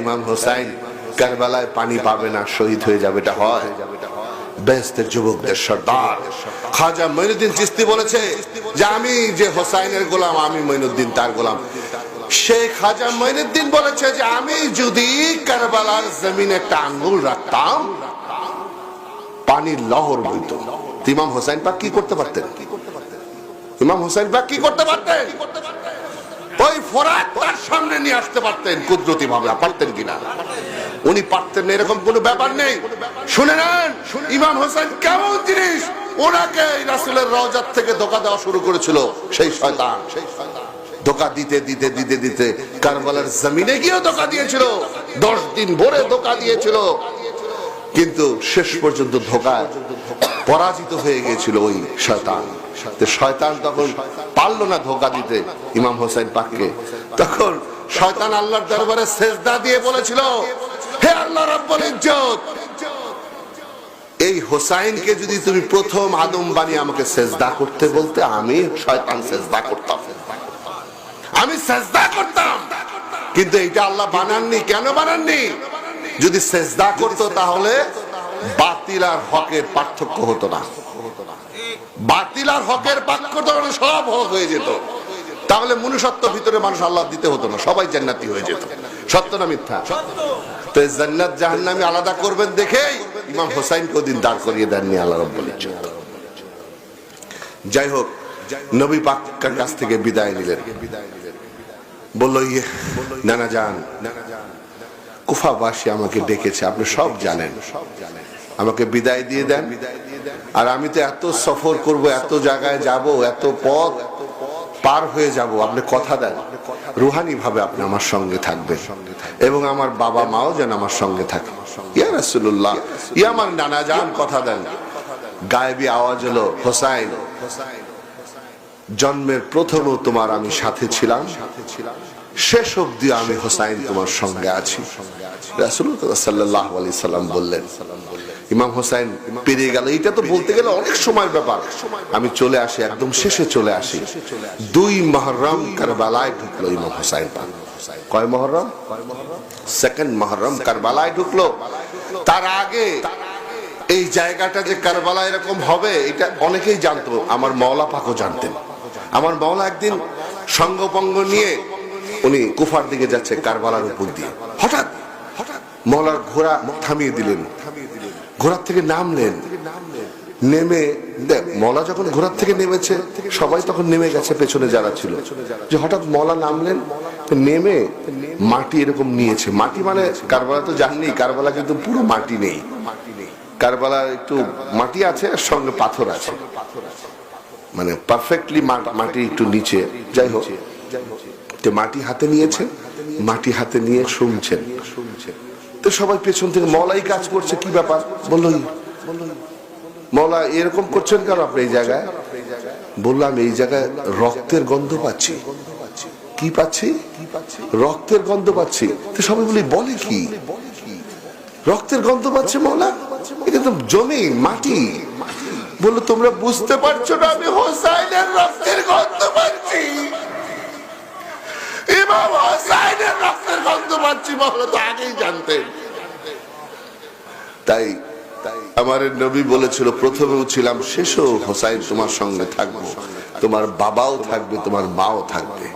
ইমাম হোসাইন কারবালায় পানি পাবে না, শহীদ হয়ে যাবে, এটা হয়। বেহেস্তের যুবকদের সর্দার। খাজা মঈনুদ্দিন চিস্তি বলেছে যে, আমি যে হোসাইনের গোলাম, আমি মঈনুদ্দিন তার গোলাম। শেখ খাজা মঈনুদ্দিন বলেছে যে, আমি যদি কারবালার জমিনে একটা আঙ্গুল রাখতাম, পানির লহর বইত। ইমাম হোসাইন পাক কি করতে পারতেন? ইমাম হোসাইন পাক কি করতে পারতেন? ওই ফোরাত তার সামনে নিয়ে আসতে পারতেন। কুদরতি ভাবে পারতেন কিনা উনি পারতেন এরকম কোনো ব্যাপার নেই। শুনে নেন, ইমাম হোসেন কেমন জিনিস? ওনাকে এই রাসূলের রওজাত থেকে ধোকা দেওয়া শুরু করেছিল। সেই শয়তান। ধোকা দিতে দিতে দিতে দিতে কারবালার জমিনে গিয়েও ধোকা দিয়েছিল। দশ দিন ভরে ধোকা দিয়েছিল। কিন্তু শেষ পর্যন্ত ধোকায়, পরাজিত হয়ে গিয়েছিল ওই শয়তান। শয়তান তখন পারল না ধোকা দিতে ইমাম হোসেন পাককে। তখন শয়তান আল্লাহর দরবারে সেজদা দিয়ে বলেছিল, হে আল্লাহ রাব্বুল ইজ্জত, এই হোসাইনকে যদি তুমি প্রথম আদম বানিয়ে আমাকে সেজদা করতে বলতে, আমি শয়তান সেজদা করতাম। আমি সেজদা করতাম। কিন্তু এটা আল্লাহ বানাননি, কেন বানাননি? যদি সেজদা করতো তাহলে বাতিল আর হকের পার্থক্য হতো না। বাতিল আর হকের পার্থক্য সব হক হয়ে যেত। তাহলে মনুষ্যত্ব ভিতরে মানুষ আল্লাহ দিতে হতো না, সবাই জান্নাতি হয়ে যেত। সত্য না মিথ্যা? তো জান্নাত জাহান্নামি আলাদা করবেন দেখেই ইমাম হোসাইন দিন দাঁড় করিয়ে দেননি আল্লাহ রব্বুল। যাই হোক, নবী পাকের কাছ থেকে বিদায় নিলেন। বলল ইয়ে নানা যান কুফাবাসী আমাকে ডেকেছে, আপনি সব জানেন। আমাকে বিদায় দিয়ে দেন। আর আমি তো এত সফর করব, এত জায়গায় যাব, এত পথ পার হয়ে যাব, আপনি কথা দেন। রুহানি ভাবে আপনি আমার সঙ্গে থাকবেন। এবং আমার বাবা মাও যেন আমার সঙ্গে থাকে। ইয়া রাসূলুল্লাহ, ইয়া আমার নানা যান কথা দেন। গায়েবী আওয়াজ হলো, হোসাইন, জন্মের প্রথমও তোমার আমি সাথে ছিলাম সাথে ছিলাম। শেষ অব্দি আমি হোসাইন তোমার সঙ্গে আছি। আলাইহি সাল্লাম বললেন, ইমাম হোসাইন, পেরিয়ে গেল। এটা তো বলতে গেলে অনেক সময় ব্যাপার। আমি চলে আসি, একদম শেষে চলে আসি। দুই মহরম কারবালায় ঢুকলো ইমাম হোসাইন পাক কয় মহরম? সেকেন্ড মহরম কারবালায় ঢুকলো। তার আগে এই জায়গাটা যে কারবালা এরকম হবে, এটা অনেকেই জানতো। আমার মওলা পাকও জানতেন। আমার মওলা একদিন সঙ্গপঙ্গ নিয়ে উনি কুফার দিকে যাচ্ছে কারবালার উপর দিয়ে। হঠাৎ মওলার ঘোড়া থামিয়ে দিলেন। ঘোড়ার থেকে নামলেন। নেমে মলা যখন ঘোড়ার থেকে নেমেছে, সবাই তখন নেমে গেছে, পেছনে যারা ছিল। যে হঠাৎ মলা নামলেন, নেমে মাটি এরকম নিয়েছে। মাটি মানে কারবালা তো জাননি, কারবালা কিন্তু পুরো মাটি নেই। কারবালার একটু মাটি আছে, আর সঙ্গে পাথর আছে। মানে পারফেক্টলি মাটি একটু নিচে। যাই হোক। তো মাটি হাতে নিয়েছে, মাটি হাতে নিয়ে শুনছেন। তো সবাই পেছন থেকে মলাই কাজ করছে, কি ব্যাপার? বলল মৌলা এরকম করছেন কেন আপনি এই জায়গায়? বললাম এই জায়গায় রক্তের গন্ধ পাচ্ছি। কি পাচ্ছি? রক্তের গন্ধ পাচ্ছি। তো সবাই বলি, বলে কি? রক্তের গন্ধ পাচ্ছে মলা? এটা তো জমি, মাটি। বলল, তোমরা বুঝতে পারছ না আমি হোসাইনের রক্তের গন্ধ পাচ্ছি ইমাম হোসাইনের রক্তের গন্ধ পাচ্ছি মৌলা তো আগেই জানতেন তাই আমার নবী বলেছিল, প্রথমেও ছিলাম, শেষও হোসাইন তোমার সঙ্গে থাকব। তোমার বাবাও থাকবে, তোমার মাও থাকবে।